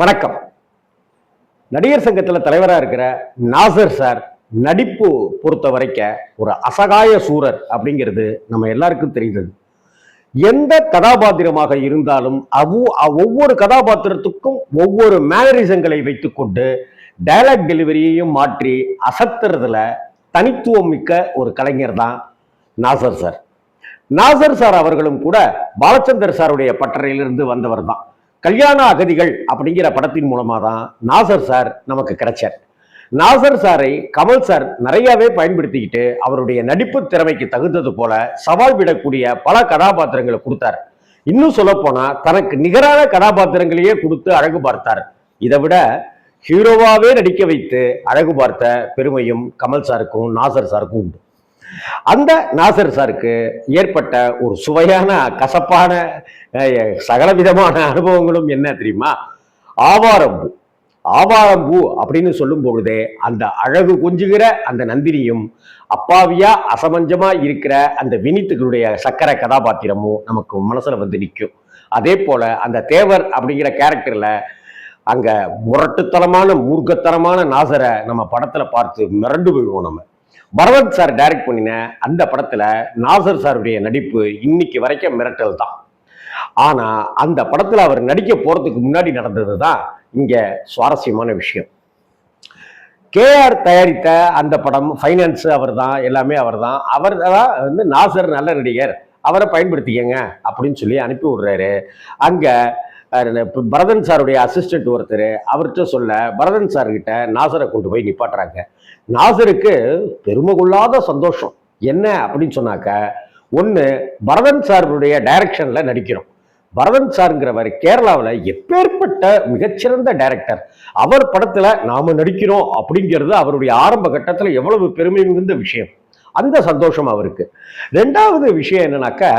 வணக்கம். நடிகர் சங்கத்தில் தலைவராக இருக்கிற நாசர் சார் நடிப்பு பொறுத்த வரைக்க ஒரு அசகாய சூரர் அப்படிங்கிறது நம்ம எல்லாருக்கும் தெரிந்தது. எந்த கதாபாத்திரமாக இருந்தாலும் அவு ஒவ்வொரு கதாபாத்திரத்துக்கும் ஒவ்வொரு மேனரிசங்களை வைத்துக்கொண்டு டைலாக் டெலிவரியையும் மாற்றி அசத்துறதுல தனித்துவம் மிக்க ஒரு கலைஞர் தான் நாசர் சார். நாசர் சார் அவர்களும் கூட பாலச்சந்தர் சாருடைய பட்டறையிலிருந்து வந்தவர் தான். கல்யாண அகதிகள் அப்படிங்கிற படத்தின் மூலமாக தான் நாசர் சார் நமக்கு கிடைச்சார். நாசர் சாரை கமல் சார் நிறையாவே பயன்படுத்திக்கிட்டு அவருடைய நடிப்பு திறமைக்கு தகுந்தது போல சவால் விடக்கூடிய பல கதாபாத்திரங்களை கொடுத்தார். இன்னும் சொல்லப்போனால் தனக்கு நிகரான கதாபாத்திரங்களையே கொடுத்து அழகு பார்த்தார். இதை விட ஹீரோவாகவே நடிக்க வைத்து அழகு பார்த்த பெருமையும் கமல் சாருக்கும் நாசர் சாருக்கும் உண்டு. அந்த நாசர் சாருக்கு ஏற்பட்ட ஒரு சுவையான கசப்பான சகலவிதமான அனுபவங்களும் என்ன தெரியுமா? ஆவாரம்பூ. ஆவாரம்பூ அப்படின்னு சொல்லும் பொழுதே அந்த அழகு கொஞ்சுகிற அந்த நந்தினியும் அப்பாவியா அசமஞ்சமா இருக்கிற அந்த வினித்துகளுடைய சக்கர கதாபாத்திரமும் நமக்கு மனசுல வந்து நிற்கும் அதே போல அந்த தேவர் அப்படிங்கிற கேரக்டர்ல அங்க முரட்டுத்தனமான மூர்க்கத்தனமான நாசரை நம்ம படத்துல பார்த்து மிரண்டு போயிடுவோம் நம்ம. பரவத் சார் டைரக்ட் பண்ணின அந்த படத்துல நாசர் சாருடைய நடிப்பு இன்னைக்கு வரைக்கும் மிரட்டல் தான். ஆனா அந்த படத்துல அவர் நடிக்க போறதுக்கு முன்னாடி நடந்தது தான் இங்க சுவாரஸ்யமான விஷயம். கேஆர் தயாரித்த அந்த படம் ஃபைனான்ஸ் அவர் தான் எல்லாமே அவர் தான் அவர் தான் வந்து நாசர் நல்ல நடிகர். அவரை பயன்படுத்திக்கங்க அப்படின்னு சொல்லி அனுப்பி விடுறாரு. அங்கே பரதன் சாருடைய அசிஸ்டன்ட் ஒருத்தர் அவர்கிட்ட சொல்ல பரதன் சார்கிட்ட நாசரை கொண்டு போய் நிப்பாட்டுறாங்க. நாசருக்கு பெருமை கொள்ளாத சந்தோஷம். என்ன அப்படின்னு சொன்னாக்க ஒன்று பரதன் சாருடைய டைரக்ஷனில் நடிக்கிறோம். பரதன் சாருங்கிறவர் கேரளாவில் எப்பேற்பட்ட மிகச்சிறந்த டைரக்டர் அவர் படத்தில் நாம் நடிக்கிறோம் அப்படிங்கிறது அவருடைய ஆரம்ப கட்டத்தில் எவ்வளவு பெருமை மிகுந்த விஷயம். அந்த சந்தோஷம் அவருக்கு. ரெண்டாவது விஷயம் என்னன்னாக்கா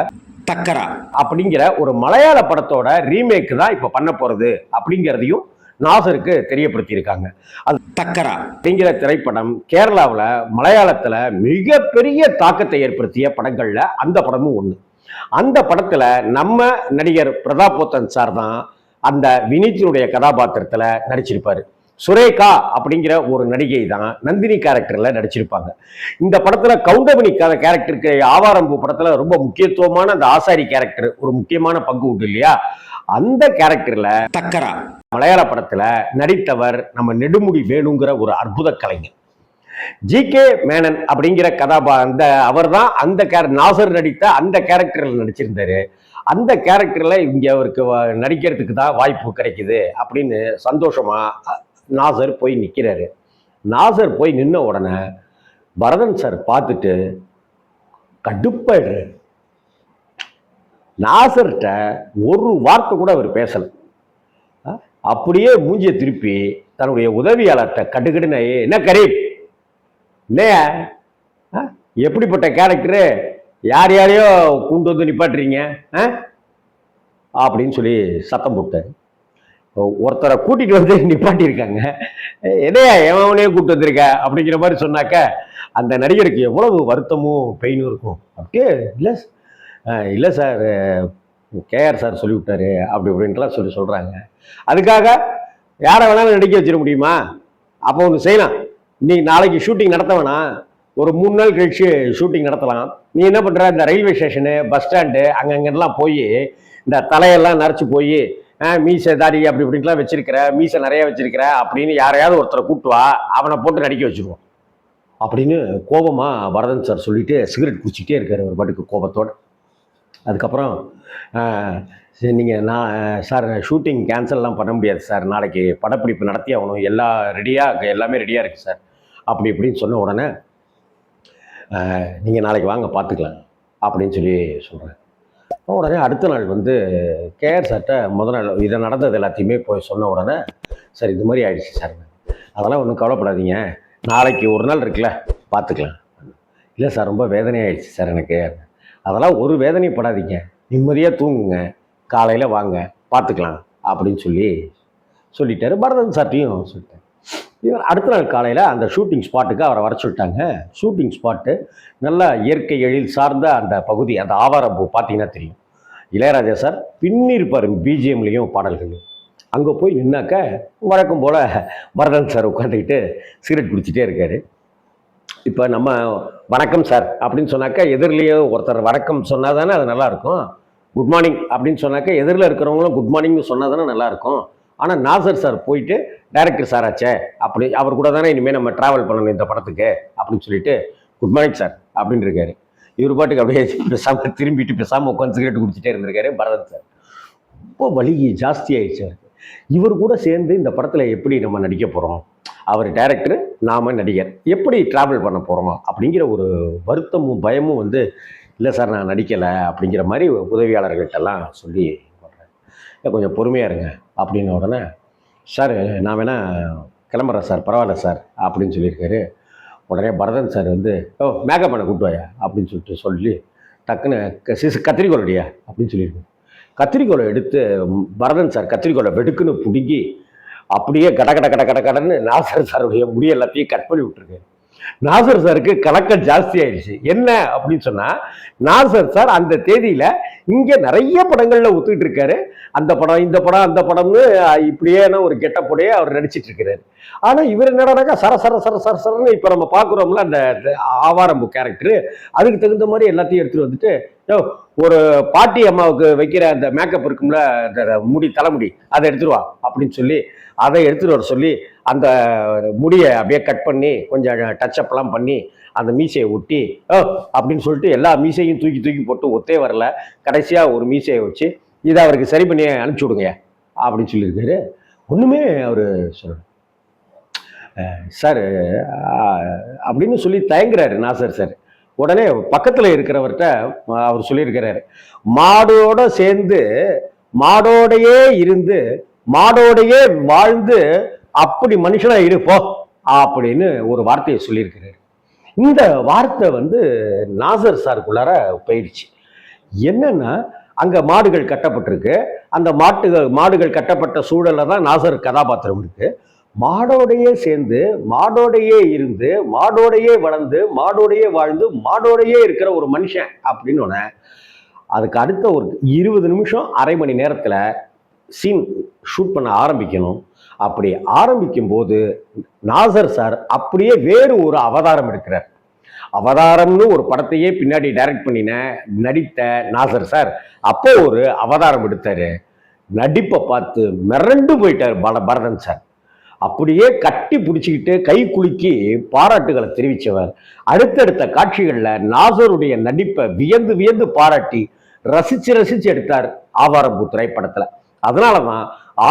தக்கரா அப்படிங்கிற ஒரு மலையாள படத்தோட ரீமேக் தான் இப்போ பண்ண போகிறது அப்படிங்கிறதையும் நாசருக்கு தெரியப்படுத்தியிருக்காங்க. அது தக்கரா? அப்படிங்கிற திரைப்படம் கேரளாவில் மலையாளத்தில் மிகப்பெரிய தாக்கத்தை ஏற்படுத்திய படங்கள்ல அந்த படமும் ஒன்று அந்த படத்துல நம்ம நடிகர் பிரதாப் போத்தன் சார் தான் அந்த வினீத்தினுடைய கதாபாத்திரத்துல நடிச்சிருப்பாரு. சுரேகா அப்படிங்கிற ஒரு நடிகை தான் நந்தினி கேரக்டர்ல நடிச்சிருப்பாங்க. இந்த படத்துல கவுண்டமணி கேரக்டருக்கு ஆவாரம்பூ படத்துல ரொம்ப முக்கியத்துவமான அந்த ஆசாரி கேரக்டர் ஒரு முக்கியமான பங்கு உண்டு இல்லையா? அந்த கேரக்டர்ல தக்கரா? மலையாள படத்துல நடித்தவர் நம்ம நெடுமுடி வேணுங்கிற ஒரு அற்புத கலைஞர். ஜி கே மேனன் அப்படிங்கிற கதாபா அந்த அவர் தான் அந்த கேர நாசர் நடித்த அந்த கேரக்டரில் நடிச்சிருந்தாரு. அந்த கேரக்டர்ல இங்க அவருக்கு நடிக்கிறதுக்கு தான் வாய்ப்பு கிடைக்குது அப்படின்னு சந்தோஷமா அ- நாசர் போய் நிக்கிறாரு. நாசர் போய் நின்ன உடனே பரதன் சார் பார்த்துட்டு கடுப்பாயிடுறாரு நாசர்கிட்ட ஒரு வார்த்தை கூட அவர் பேசலை. அப்படியே மூஞ்சியை திருப்பி தன்னுடைய உதவியாளர்கிட்ட கட்டுக்கட்டுன்னு என்ன கரீப்? என்னையா ஆ? எப்படிப்பட்ட கேரக்டரு யார் யாரையோ கொண்டு வந்து நிப்பாட்டுறீங்க? ஆ? அப்படின்னு சொல்லி சத்தம் போட்டேன் ஒருத்தரை கூட்டிகிட்டு வந்து நிப்பாட்டியிருக்காங்க. என்னையா எவனையும் கூட்டு வந்திருக்க? அப்படிங்கிற மாதிரி சொன்னாக்க அந்த நடிகருக்கு எவ்வளவு வருத்தமும் பெயினும் இருக்கும். அப்படியே இல்லை இல்லை சார். கேஆர் சார் சொல்லி விட்டாரு அப்படி இப்படின்ட்டுலாம் சொல்லி சொல்கிறாங்க அதுக்காக யாரை வேணாலும் நடிக்க வச்சிட முடியுமா? அப்போ ஒன்று செய்யலாம். இன்னைக்கு நாளைக்கு ஷூட்டிங் நடத்த வேணாம். ஒரு மூணு நாள் கழிச்சு ஷூட்டிங் நடத்தலாம். நீ என்ன பண்ணுற இந்த ரயில்வே ஸ்டேஷனு பஸ் ஸ்டாண்டு அங்கங்கெல்லாம் போய் இந்த தலையெல்லாம் நரைச்சி போய் மீசை தாடி அப்படி இப்படின்லாம் வச்சிருக்கிற மீசை நிறையா வச்சிருக்கிற அப்படின்னு யாரையாவது ஒருத்தரை கூப்பிட்டு வா. அவனை போட்டு நடிக்க வச்சுருவோம். அப்படின்னு கோபமாக பரதன் சார் சொல்லிட்டு சிகரெட் குடிச்சிக்கிட்டே இருக்கார் ஒரு பாட்டுக்கு கோபத்தோட. அதுக்கப்புறம் நீங்கள் நான் சார் ஷூட்டிங் கேன்சல்லாம் பண்ண முடியாது சார். நாளைக்கு படப்பிடிப்பு நடத்தி ஆகணும். எல்லா ரெடியாக எல்லாமே ரெடியாக இருக்குது சார். அப்படி இப்படின்னு சொன்ன உடனே நீங்கள் நாளைக்கு வாங்க பார்த்துக்கலாம் அப்படின்னு சொல்லி சொல்கிறேன் உடனே அடுத்த நாள் வந்து கேஆர் சார்கிட்ட முதல் நாள் இதை நடந்தது எல்லாத்தையுமே போய் சொன்ன உடனே சார் இது மாதிரி ஆயிடுச்சு சார். அதெல்லாம் ஒன்றும் கவலைப்படாதீங்க. நாளைக்கு ஒரு நாள் இருக்குல்ல பார்த்துக்கலாம் இல்லை சார் ரொம்ப வேதனையாகிடுச்சு சார் எனக்கு. அதெல்லாம் ஒரு வேதனையும் படாதீங்க. நிம்மதியாக தூங்குங்க. காலையில் வாங்க. பார்த்துக்கலாம். அப்படின்னு சொல்லி சொல்லிட்டாரு. பரதன் சார்ட்டையும் சொல்லிட்டேன் இவர் அடுத்த நாள் காலையில் அந்த ஷூட்டிங் ஸ்பாட்டுக்கு அவரை வர சொல்லிட்டாங்க. ஷூட்டிங் ஸ்பாட்டு நல்லா இயற்கை எழில் சார்ந்த அந்த பகுதி அந்த ஆவாரம்பூ பார்த்தீங்கன்னா தெரியும். இளையராஜா சார் பின்னிருப்பார் பிஜிஎம்லேயும் பாடல்களையும் அங்கே போய் நின்னாக்க வழக்கம் போல் பரதன் சார் உட்காந்துக்கிட்டு சிகரெட் குடிச்சிட்டே இருக்காரு. இப்போ நம்ம வணக்கம் சார் அப்படின்னு சொன்னாக்கா எதிரிலேயே ஒருத்தர் வணக்கம் சொன்னால் தானே அது நல்லாயிருக்கும். குட் மார்னிங் அப்படின்னு சொன்னாக்கா எதிரில் இருக்கிறவங்களும் குட் மார்னிங்னு சொன்னால் தானே நல்லாயிருக்கும். ஆனால் நாசர் சார் போயிட்டு டைரக்டர் சார் ஆச்சே அப்படி அவர் கூட தானே இனிமேல் நம்ம ட்ராவல் பண்ணணும் இந்த படத்துக்கு அப்படின்னு சொல்லிட்டு குட் மார்னிங் சார் அப்படின்னு இருக்காரு. இவர் பாட்டுக்கு அப்படியே பேசாமல் திரும்பிட்டு பேசாமல் உட்காந்து சிகரெட் குடிச்சிட்டே இருந்திருக்காரு பரதன் சார். ரொம்ப வலி ஜாஸ்தி ஆயிடுச்சு. இவர் கூட சேர்ந்து இந்த படத்தில் எப்படி நம்ம நடிக்க போகிறோம் அவர் டைரக்டர் நாம நடிகர். எப்படி ட்ராவல் பண்ண போகிறோம் அப்படிங்கிற ஒரு வருத்தமும் பயமும் வந்து இல்லை சார் நான் நடிக்கலை அப்படிங்கிற மாதிரி உதவியாளர்கள்ட்டெல்லாம் சொல்லி போடுறேன் கொஞ்சம் பொறுமையாக இருங்க அப்படின்ன உடனே சார் நான் வேணால் கிளம்புறேன் சார் பரவாயில்ல சார் அப்படின்னு சொல்லியிருக்காரு. உடனே பரதன் சார் வந்து ஓ மேக்கப் பண்ண கூட்டுவாயா அப்படின்னு சொல்லிட்டு சொல்லி டக்குன்னு க- சிசு கத்திரிக்கோலடியா அப்படின்னு சொல்லியிருக்கேன் கத்திரிக்கோலை எடுத்து பரதன் சார் கத்திரிக்கோலை வெடுக்குன்னு பிடுங்கி அப்படியே கட கட கட கட கடன்னு நாசர் சாருடைய முடி எல்லாத்தையும் கட் பண்ணி விட்டுருக்கு. நாசர் சாருக்கு கலக்கம் ஜாஸ்தி ஆயிடுச்சு என்ன அப்படின்னு சொன்னா நாசர் சார் அந்த தேதியில இங்க நிறைய படங்கள்ல ஒத்துக்கிட்டு இருக்காரு. அந்த படம் இந்த படம் அந்த படம்னு இப்படியே இப்படியேன ஒரு கெட்டப்போடையே அவர் நடிச்சிட்டு இருக்கிறாரு. ஆனால் இவர் என்னடானாக்கா சர சர சர சர சரன்னு நம்ம பார்க்குறோம்ல அந்த ஆவாரம்பு கேரக்டரு அதுக்கு தகுந்த மாதிரி எல்லாத்தையும் எடுத்துகிட்டு வந்துட்டு ஒரு பாட்டி அம்மாவுக்கு வைக்கிற அந்த மேக்கப் இருக்கும்ல அந்த முடி தலைமுடி அதை எடுத்துருவா அப்படின்னு சொல்லி அதை எடுத்துட்டு வர சொல்லி அந்த முடியை அப்படியே கட் பண்ணி கொஞ்சம் டச்சப்லாம் பண்ணி அந்த மீசையை ஒட்டி ஓ அப்படின்னு சொல்லிட்டு எல்லா மீசையும் தூக்கி தூக்கி போட்டு ஒத்தே வரல. கடைசியாக ஒரு மீசையை வச்சு இதை அவருக்கு சரி பண்ணி அனுப்பிச்சி விடுங்க அப்படின்னு சொல்லியிருக்காரு. ஒன்றுமே அவர் சொல்லணும் சார் அப்படின்னு சொல்லி தயங்குறாரு நாசர் சார். உடனே பக்கத்தில் இருக்கிறவர்கிட்ட அவர் சொல்லியிருக்கிறாரு மாடோட சேர்ந்து மாடோடையே இருந்து மாடோடையே வாழ்ந்து அப்படி மனுஷனாக இருப்போம் அப்படின்னு ஒரு வார்த்தையை சொல்லியிருக்கிறாரு. இந்த வார்த்தை வந்து நாசர் சாருக்குள்ளார போயிடுச்சு. என்னன்னா அங்கே மாடுகள் கட்டப்பட்டிருக்கு. அந்த மாட்டுகள் மாடுகள் கட்டப்பட்ட சூழலில் தான் நாசர் கதாபாத்திரம் இருக்குது மாடோடையே சேர்ந்து மாடோடையே இருந்து மாடோடையே வளர்ந்து மாடோடையே வாழ்ந்து மாடோடையே இருக்கிற ஒரு மனுஷன் அப்படின்னு ஒன்று அதுக்கு அடுத்த ஒரு இருபது நிமிஷம் அரை மணி நேரத்தில் சீன் ஷூட் பண்ண ஆரம்பிக்கணும். அப்படி ஆரம்பிக்கும் போது நாசர் சார் அப்படியே வேறு ஒரு அவதாரம் எடுக்கிறார். அவதாரம்னு ஒரு படத்தையே பின்னாடி டைரக்ட் பண்ணின நடித்த நாசர் சார் அப்போ ஒரு அவதாரம் எடுத்தார். நடிப்பை பார்த்து மிரண்டு போயிட்டார் பல பரதன் சார். அப்படியே கட்டி பிடிச்சிக்கிட்டு கை குலுக்கி பாராட்டுகளை தெரிவித்தவர் அடுத்தடுத்த காட்சிகளில் நாசருடைய நடிப்பை வியந்து வியந்து பாராட்டி ரசித்து ரசித்து எடுத்தார் ஆவாரம்பூ திரைப்படத்தில். அதனால தான்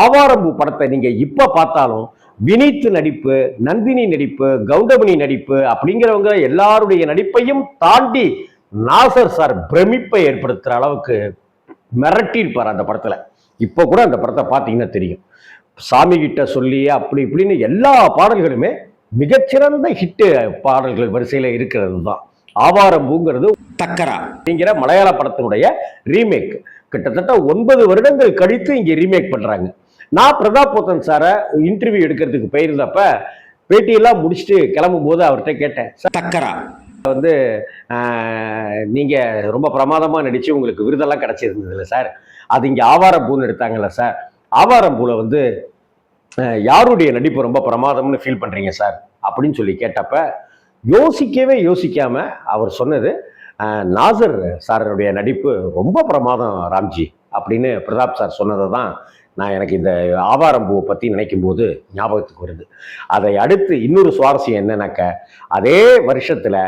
ஆவாரம்பூ படத்தை நீங்கள் இப்போ பார்த்தாலும் வினித்து நடிப்பு நந்தினி நடிப்பு கௌதமணி நடிப்பு அப்படிங்கிறவங்க எல்லாருடைய நடிப்பையும் தாண்டி நாசர் சார் பிரமிப்பை ஏற்படுத்துகிற அளவுக்கு மிரட்டியிருப்பார் அந்த படத்தில். இப்போ கூட அந்த படத்தை பார்த்தீங்கன்னா தெரியும். சாமிகிட்ட சொல்லி அப்படி இப்படின்னு எல்லா பாடல்களுமே மிகச்சிறந்த ஹிட்டு பாடல்கள் வரிசையில் இருக்கிறது தான் ஆவாரம்பூங்கிறது தக்கரா அப்படிங்கிற மலையாள படத்தினுடைய ரீமேக் கிட்டத்தட்ட ஒன்பது வருடங்கள் கழித்து இங்கே ரீமேக் பண்ணுறாங்க நான் பிரதாப் போத்தன் சாரை இன்டர்வியூ எடுக்கிறதுக்கு போயிருந்தப்ப பேட்டியெல்லாம் முடிச்சுட்டு கிளம்பும் போது அவர்கிட்ட கேட்டேன் "சார், தக்கரா வந்து நீங்கள் ரொம்ப பிரமாதமாக நடித்து உங்களுக்கு விருதெல்லாம் கிடச்சிருந்ததில்ல சார் அது இங்கே ஆவார பூன்னு எடுத்தாங்கல்ல சார் ஆவாரம்பூல வந்து யாருடைய நடிப்பு ரொம்ப பிரமாதம்னு ஃபீல் பண்ணுறீங்க சார் அப்படின்னு சொல்லி கேட்டப்ப யோசிக்கவே யோசிக்காம அவர் சொன்னது நாசர் சாருடைய நடிப்பு ரொம்ப பிரமாதம் ராம்ஜி அப்படின்னு பிரதாப் சார் சொன்னதை தான் நான் எனக்கு இந்த ஆவாரம்பூவை பற்றி நினைக்கும் போது ஞாபகத்துக்கு வருது. அதை அடுத்து இன்னொரு சுவாரஸ்யம் என்னன்னாக்க அதே வருஷத்தில்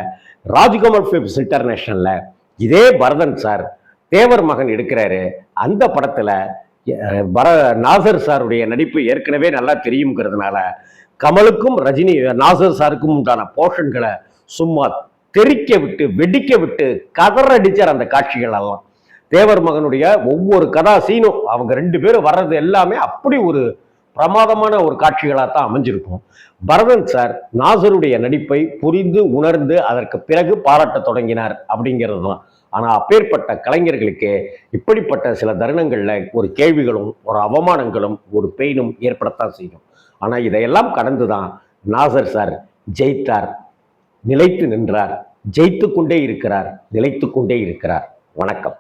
ராஜ்கமல் ஃபிலிம்ஸ் இன்டர்நேஷனலில் இதே பரதன் சார் தேவர் மகன் எடுக்கிறாரு. அந்த படத்தில் வர பர நாசர் சாருடைய நடிப்பு ஏற்கனவே நல்லா தெரியுங்கிறதுனால கமலுக்கும் ரஜினி நாசர் சாருக்கும் உண்டான போர்ஷன்களை சும்மா தெறிக்க விட்டு வெடிக்க விட்டு கதறடிச்சார் அந்த காட்சிகள் எல்லாம். தேவர் மகனுடைய ஒவ்வொரு கதா சீனும் அவங்க ரெண்டு பேரும் வர்றது எல்லாமே அப்படி ஒரு பிரமாதமான ஒரு காட்சிகளாக தான் அமைஞ்சிருக்கும். பரதன் சார் நாசருடைய நடிப்பை புரிந்து உணர்ந்து அதற்கு பிறகு பாராட்ட தொடங்கினார் அப்படிங்கிறது தான். ஆனால் அப்பேற்பட்ட கலைஞர்களுக்கு இப்படிப்பட்ட சில தருணங்களில் ஒரு கேள்விகளும் ஒரு அவமானங்களும் ஒரு பெயினும் ஏற்படத்தான் செய்யும். ஆனால் இதையெல்லாம் கடந்து தான் நாசர் சார் ஜெயித்தார். நிலைத்து நின்றார். ஜெயித்து கொண்டே இருக்கிறார். நிலைத்து கொண்டே இருக்கிறார். வணக்கம்.